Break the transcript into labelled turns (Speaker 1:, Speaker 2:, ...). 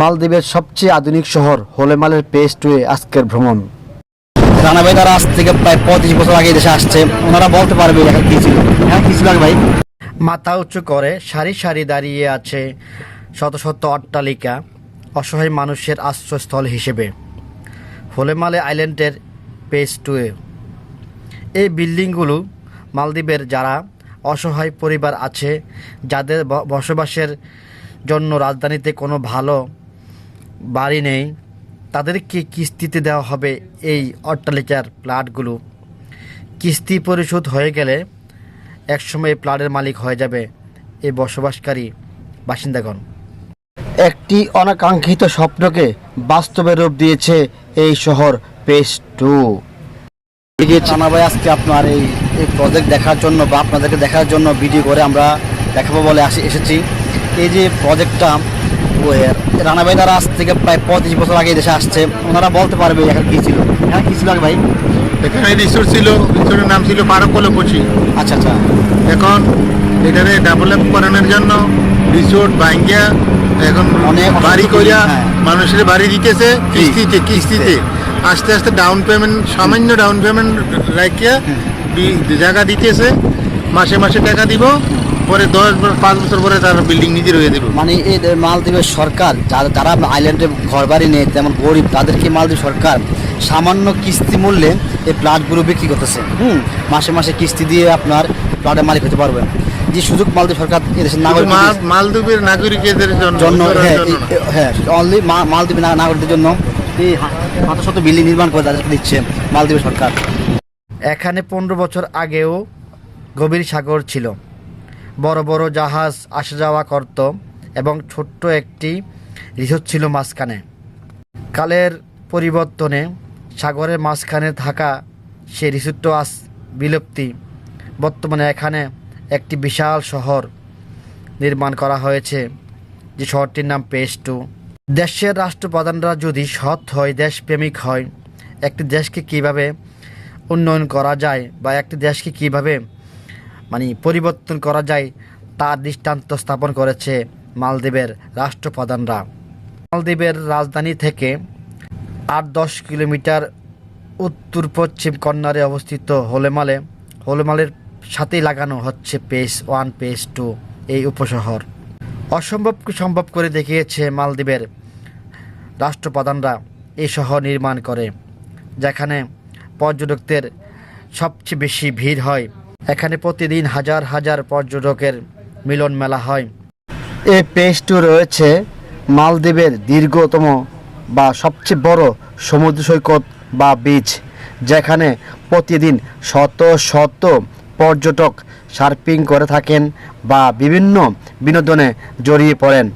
Speaker 1: মালদ্বীপের সবচেয়ে আধুনিক শহর হোলেমালের পেস্টওয়ে আজকের ভ্রমণ।
Speaker 2: রানা ভাই তারা আজ থেকে প্রায় পঁয়ত্রিশ বছর আগে দেশে আসছে। ওনারা বলতে পারবে এখানে কি ছিল। এখানে কি ছিল ভাই?
Speaker 1: মাথা উঁচু করে সারি সারি দাঁড়িয়ে আছে শত শত অট্টালিকা অসহায় মানুষের আশ্রয়স্থল হিসেবে। হোলেমালে আইল্যান্ডের পেস্টওয়ে এই বিল্ডিংগুলো মালদ্বীপের যারা অসহায় পরিবার আছে যাদের বসবাসের জন্য রাজধানীতে কোনো ভালো বাড়ি নেই, তাদেরকে কিস্তিতে দেওয়া হবে এই অট্টালিকার প্লাটগুলো। কিস্তি পরিশোধ হয়ে গেলে একসময় প্লাটের মালিক হয়ে যাবে এই বসবাসকারী বাসিন্দাগণ। একটি অনাকাঙ্ক্ষিত স্বপ্নকে বাস্তবে রূপ দিয়েছে এই শহর পেস টু
Speaker 2: আজকে আপনার এই এই প্রজেক্ট দেখার জন্য বা আপনাদেরকে দেখার জন্য ভিডিও করে আমরা দেখাবো বলে আসি, এসেছি। এই যে প্রজেক্টটা রানা ভাই তারা আজ থেকে প্রায় পঁয়ত্রিশ বছর আগে দেশে আসছে। ওনারা বলতে পারবে এখানে কি ছিল। এখানে কি ছিল আগে ভাই?
Speaker 3: এখানে রিসোর্ট ছিল রিসোর্টের নাম ছিল পারকলো কোচি
Speaker 2: আচ্ছা আচ্ছা।
Speaker 3: এখন এটারে ডেভেলপ করানোর জন্য রিসোর্ট ভাঙ্গিয়া এখন
Speaker 2: অনেক
Speaker 3: বাড়ি করিয়া
Speaker 2: হ্যাঁ।
Speaker 3: মানুষের বাড়ি দিতেছে কিস্তিতে কিস্তিতে। আস্তে আস্তে ডাউন পেমেন্ট সামান্য ডাউন পেমেন্ট রাখিয়া জায়গা দিতেছে। মাসে মাসে টাকা দিব। পরে দশ বছর পাঁচ বছর পরে তার বিল্ডিং নিজে রয়ে দেবে
Speaker 2: মানে এই মালদ্বীপের সরকার যারা যারা আইল্যান্ডে ঘর বাড়ি নেই তেমন গরিব তাদেরকে মালদ্বীপ সরকার সামান্য কিস্তি মূল্যে এই প্লাটগুলো বিক্রি করতেছে। হুম মাসে মাসে কিস্তি দিয়ে আপনার প্লাটের মালিক হতে পারবেন। যে সুযোগ মালদ্বীপ সরকার এদেশের নাগরিক
Speaker 3: মালদ্বীপের নাগরিকদের জন্য
Speaker 2: হ্যাঁ
Speaker 3: না।
Speaker 2: হ্যাঁ অনলি মালদ্বীপ নাগরিকদের জন্য এই শত শত বিল্ডিং নির্মাণ করে তাদেরকে দিচ্ছে মালদ্বীপের সরকার।
Speaker 1: এখানে পনেরো বছর আগেও গভীর সাগর ছিল। বড় বড় জাহাজ আসা যাওয়া করত এবং ছোট্ট একটি রিসোর্ট ছিল মাঝখানে। কালের পরিবর্তনে সাগরের মাঝখানে থাকা সে রিসোর্টও আজ বিলুপ্তি। বর্তমানে এখানে একটি বিশাল শহর নির্মাণ করা হয়েছে। যে শহরটির নাম পেস্টু দেশের রাষ্ট্রপ্রধানরা যদি সৎ হয়, দেশপ্রেমিক হয়, একটি দেশকে কীভাবে উন্নয়ন করা যায় বা একটি দেশকে কীভাবে মানে পরিবর্তন করা যায় তার দৃষ্টান্ত স্থাপন করেছে মালদ্বীপের রাষ্ট্রপ্রধানরা। মালদ্বীপের রাজধানী থেকে আট দশ কিলোমিটার উত্তর পশ্চিম কর্নারে অবস্থিত হোলেমালে, হোলেমালের সাথেই লাগানো হচ্ছে পেস ওয়ান, পেস টু এই উপশহর। অসম্ভবকে সম্ভব করে দেখিয়েছে মালদ্বীপের রাষ্ট্রপ্রধানরা এই শহর নির্মাণ করে, যেখানে পর্যটকদের সবচেয়ে বেশি ভিড় হয় এখানে প্রতিদিন হাজার হাজার পর্যটকের মিলন মেলা হয়।
Speaker 2: এই পেস্টু রয়েছে মালদ্বীপের দীর্ঘতম বা সবচেয়ে বড় সমুদ্র সৈকত বা বিচ যেখানে প্রতিদিন শত শত পর্যটক সার্ফিং করে থাকেন বা বিভিন্ন বিনোদনে জড়িয়ে পড়েন।